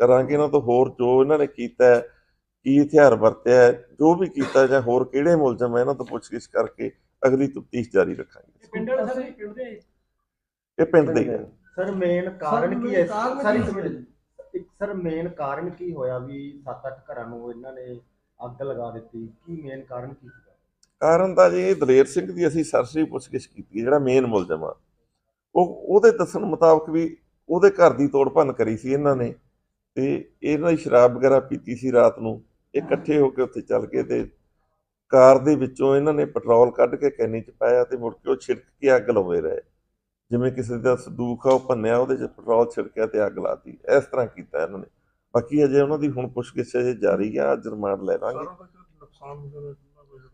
ਕਰਾਂਗੇ ਇਹਨਾਂ ਤੋਂ ਹੋਰ ਜੋ ਇਹਨਾਂ ਨੇ ਕੀਤਾ ਹੈ ਕੀ ਹਥਿਆਰ ਵਰਤਿਆ ਹੈ, ਜੋ ਵੀ ਕੀਤਾ ਜਾਂ ਹੋਰ ਕਿਹੜੇ ਮੁਲਜ਼ਮ ਹੈ ਇਹਨਾਂ ਤੋਂ ਪੁੱਛਗਿੱਛ ਕਰਕੇ ਅਗਲੀ ਤਫਤੀਸ਼ ਜਾਰੀ ਰੱਖਾਂਗੇ ਪਿੰਡ ਵਾਲੇ ਸਾਰੇ ਪਿੰਡ ਦੇ? ਇਹ ਪਿੰਡ ਦੇ ਹੀ ਹੈ। ਸਰ ਮੇਨ ਕਾਰਨ ਕੀ ਹੈ? ਸਰ ਇੱਕ ਸਰ ਮੇਨ ਕਾਰਨ ਕੀ ਹੋਇਆ ਵੀ 7-8 ਘਰਾਂ ਨੂੰ ਇਹਨਾਂ ਨੇ ਅੱਗ ਲਗਾ ਦਿੱਤੀ? ਕੀ ਮੇਨ ਕਾਰਨ ਕੀ ਸੀਗਾ? ਕਾਰਨ ਤਾਂ ਜੀ ਇਹ ਦਲੇਰ ਸਿੰਘ ਦੀ ਅਸੀਂ ਸਰਸਰੀ ਪੁੱਛਗਿੱਛ ਕੀਤੀ ਜਿਹੜਾ ਮੇਨ ਮੁਲਜ਼ਮ ਆ। ਉਹ ਉਹਦੇ ਦੱਸਣ ਮੁਤਾਬਕ ਵੀ ਉਹਦੇ ਘਰ ਦੀ ਤੋੜ ਭੰਨ ਕਰੀ ਸੀ ਇਹਨਾਂ ਨੇ। ਤੇ ਇਹਨਾਂ ਦੀ ਸ਼ਰਾਬ ਵਗੈਰਾ ਪੀਤੀ ਸੀ ਰਾਤ ਨੂੰ। ਇਹ ਇਕੱਠੇ ਹੋ ਕੇ ਉੱਥੇ ਚੱਲ ਗਏ ਤੇ ਕਾਰ ਦੇ ਵਿੱਚੋਂ ਇਹਨਾਂ ਨੇ ਪੈਟਰੋਲ ਕੱਢ ਕੇ ਕੈਨੀ ਚ ਪਾਇਆ ਤੇ ਮੁੜ ਕੇ ਉਹ ਛਿੜਕ ਕੇ ਅੱਗ ਲਾਉਂਦੇ ਰਹੇ। ਜਿਵੇਂ ਕਿਸੇ ਦਾ ਸੰਦੂਕ ਆ ਉਹ ਭੰਨਿਆ ਉਹਦੇ ਚ ਪੈਟਰੋਲ ਛਿੜਕਿਆ ਤੇ ਅੱਗ ਲਾਤੀ। ਇਸ ਤਰ੍ਹਾਂ ਕੀਤਾ ਇਹਨਾਂ ਨੇ। ਬਾਕੀ ਅਜੇ ਉਹਨਾਂ ਦੀ ਹੁਣ ਪੁੱਛਗਿੱਛ ਅਜੇ ਜਾਰੀ ਆ ਅੱਜ ਰਿਮਾਂਡ ਲੈ ਲਾਂਗੇ।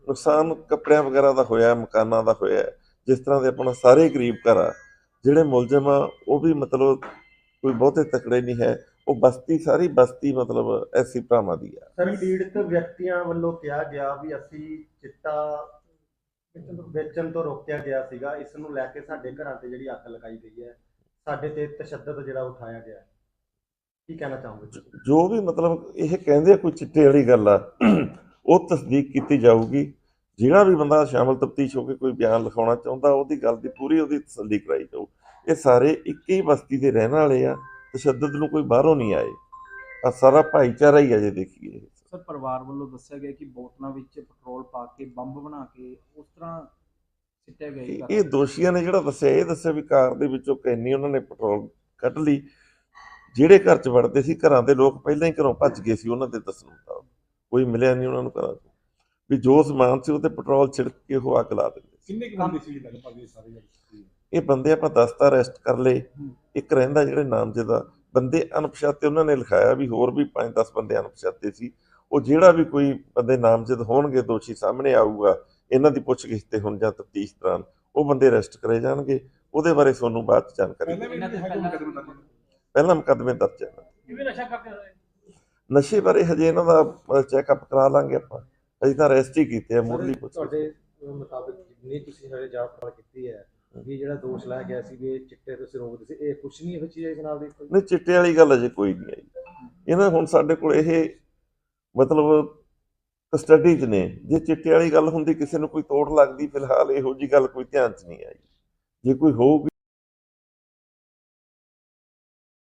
ਨੁਕਸਾਨ ਕੱਪੜਿਆਂ ਵਗੈਰਾ ਦਾ ਹੋਇਆ ਮਕਾਨਾਂ ਦਾ ਹੋਇਆ। ਜਿਸ ਤਰ੍ਹਾਂ ਦੇ ਆਪਣਾ ਸਾਰੇ ਗਰੀਬ ਘਰ ਆ ਜਿਹੜੇ ਮੁਲਜ਼ਮ ਆ ਉਹ ਵੀ ਮਤਲਬ ਕੋਈ ਬਹੁਤੇ ਤਕੜੇ ਨਹੀਂ ਹੈ। ਉਹ ਬਸਤੀ ਸਾਰੀ ਬਸਤੀ ਮਤਲਬ ਐਸੀ ਭਰਾਵਾਂ ਦੀ ਆ। ਸਰ ਪੀੜਤ ਵਿਅਕਤੀਆਂ ਵੱਲੋਂ ਕਿਹਾ ਗਿਆ ਵੀ ਅਸੀਂ ਚਿੱਟਾ ਵੇਚਣ ਤੋਂ ਰੋਕਿਆ ਗਿਆ ਸੀਗਾ। ਇਸ ਨੂੰ ਲੈ ਕੇ ਸਾਡੇ ਘਰਾਂ ਤੇ ਜਿਹੜੀ ਅੱਗ ਲਗਾਈ ਗਈ ਹੈ ਸਾਡੇ ਤੇ ਤਸ਼ੱਦਦ ਜਿਹੜਾ ਉਠਾਇਆ ਗਿਆ ਕੀ ਕਹਿਣਾ ਚਾਹੋਗੇ? ਜੋ ਵੀ ਮਤਲਬ ਇਹ ਕਹਿੰਦੇ ਕੋਈ ਚਿੱਟੇ ਵਾਲੀ ਗੱਲ ਆ ਉਹ ਤਸਦੀਕ ਕੀਤੀ ਜਾਊਗੀ। ਜਿਹੜਾ ਵੀ ਬੰਦਾ ਸ਼ਾਮਲ ਤਫਤੀਸ਼ ਹੋ ਕੇ ਕੋਈ ਬਿਆਨ ਲਿਖਾਉਣਾ ਚਾਹੁੰਦਾ ਉਹਦੀ ਗੱਲ ਦੀ ਪੂਰੀ ਉਹਦੀ ਤਸੱਲੀ ਕਰਾਈ ਜਾਊ। ਇਹ ਸਾਰੇ ਇੱਕ ਹੀ ਬਸਤੀ ਦੇ ਰਹਿਣ ਵਾਲੇ ਆ। ਤਸ਼ੱਦਦ ਨੂੰ ਕੋਈ ਬਾਹਰੋਂ ਨਹੀਂ ਆਏ। ਆ ਸਾਰਾ ਭਾਈਚਾਰਾ ਹੀ ਆ ਜੇ ਦੇਖੀਏ। ਸਰ ਪਰਿਵਾਰ ਵੱਲੋਂ ਦੱਸਿਆ ਗਿਆ ਕਿ ਬੋਤਲਾਂ ਵਿੱਚ ਪੈਟਰੋਲ ਪਾ ਕੇ ਬੰਬ ਬਣਾ ਕੇ ਉਸ ਤਰ੍ਹਾਂ ਸਿੱਟਿਆ ਗਿਆ ਇਹ ਦੋਸ਼ੀਆਂ ਨੇ ਜਿਹੜਾ ਦੱਸਿਆ ਇਹ ਦੱਸਿਆ ਵੀ ਕਾਰ ਦੇ ਵਿੱਚੋਂ ਕੈਨੀ ਉਹਨਾਂ ਨੇ ਪੈਟਰੋਲ ਕੱਢ ਲਈ। ਜਿਹੜੇ ਘਰ 'ਚ ਵੜਦੇ ਸੀ ਘਰਾਂ ਦੇ ਲੋਕ ਪਹਿਲਾਂ ਹੀ ਘਰੋਂ ਭੱਜ ਗਏ ਸੀ ਉਹਨਾਂ ਦੇ ਦੱਸਣ ਮੁਤਾਬਕ। ਕੋਈ ਮਿਲਿਆ ਨਹੀਂ ਉਹਨਾਂ ਨੂੰ ਘਰਾਂ 'ਚ। ਵੀ ਜੋ ਸਮਾਨ ਸੀ ਉਹ ਤੇ ਪੈਟਰੋਲ ਛਿੜਕ ਕੇ ਉਹ ਅੱਗ ਲਾ ਦਿੰਦੇ ਕਿੰਨੇ ਕੁ ਬੰਦੇ ਸੀ ਲਗਭਗ ਇਹ ਸਾਰੇ? ਇਹ ਬੰਦੇ ਆਪਾਂ 10 ਤਾਂ ਅਰੈਸਟ ਕਰ ਲਏ। ਇੱਕ ਰਹਿੰਦਾ ਜਿਹੜੇ ਨਾਮਜ਼ਦਾ ਬੰਦੇ ਅਣਪਛਾਤੇ ਉਹਨਾਂ ਨੇ ਲਿਖਾਇਆ ਵੀ ਹੋਰ ਵੀ 5-10 ਬੰਦੇ ਅਣਪਛਾਤੇ ਸੀ। ਉਹ ਜਿਹੜਾ ਵੀ ਕੋਈ ਬੰਦੇ ਨਾਮਜ਼ਦ ਹੋਣਗੇ ਦੋਸ਼ੀ ਸਾਹਮਣੇ ਆਊਗਾ ਇਹਨਾਂ ਦੀ ਪੁੱਛਗਿੱਛ ਤੇ ਹੁਣ ਜਾਂ ਤਫਤੀਸ਼ ਦੌਰਾਨ ਉਹ ਬੰਦੇ ਅਰੈਸਟ ਕਰੇ ਜਾਣਗੇ। ਉਹਦੇ ਬਾਰੇ ਤੁਹਾਨੂੰ ਬਾਅਦ ਚ ਜਾਣਕਾਰੀ ਪਹਿਲਾਂ ਮੁਕੱਦਮੇ ਦਰਜ ਹੈ। ਕਿਵੇਂ ਨਸ਼ਾ ਕਰਦੇ ਹੋਏ? ਨਸ਼ੇ ਬਾਰੇ ਹਜੇ ਇਹਨਾਂ ਦਾ ਚੈੱਕਅਪ ਕਰਾ ਲਾਂਗੇ ਆਪਾਂ। ਅਜੇ ਤਾਂ ਅਰੈਸਟ ਹੀ ਕੀਤੇ ਆ ਮੁੱਢਲੀ ਪੁੱਛ ਤੁਹਾਡੇ ਮੁਤਾਬਕ ਜਿੰਨੀ ਤੁਸੀਂ ਹਲੇ ਜਾਂਚ ਕੀਤੀ ਹੈ ਵੀ ਜਿਹੜਾ ਦੋਸ਼ ਲਾਇਆ ਗਿਆ ਸੀ ਵੀ ਇਹ ਚਿੱਟੇ ਤੁਸੀਂ ਰੋਕਦੇ ਸੀ, ਇਹ ਕੁਛ ਨਹੀਂ ਇਹੋ ਚੀਜ਼ ਹੈ ਜਨਾਬ ਦੀ? ਕੋਈ? ਨਹੀਂ, ਚਿੱਟੇ ਵਾਲੀ ਗੱਲ ਅਜੇ ਕੋਈ ਨਹੀਂ ਆਈ। ਇਹਨਾਂ ਹੁਣ ਸਾਡੇ ਕੋਲ ਇਹ ਮਤਲਬ ਸਟੱਡੀ 'ਚ ਨੇ। ਜੇ ਚਿੱਟੇ ਵਾਲੀ ਗੱਲ ਹੁੰਦੀ, ਕਿਸੇ ਨੂੰ ਕੋਈ ਤੋੜ ਲੱਗਦੀ, ਫਿਲਹਾਲ ਇਹੋ ਜੀ ਗੱਲ ਕੋਈ ਧਿਆਨ 'ਚ ਨਹੀਂ ਆਈ। ਜੇ ਕੋਈ ਹੋਊਗੀ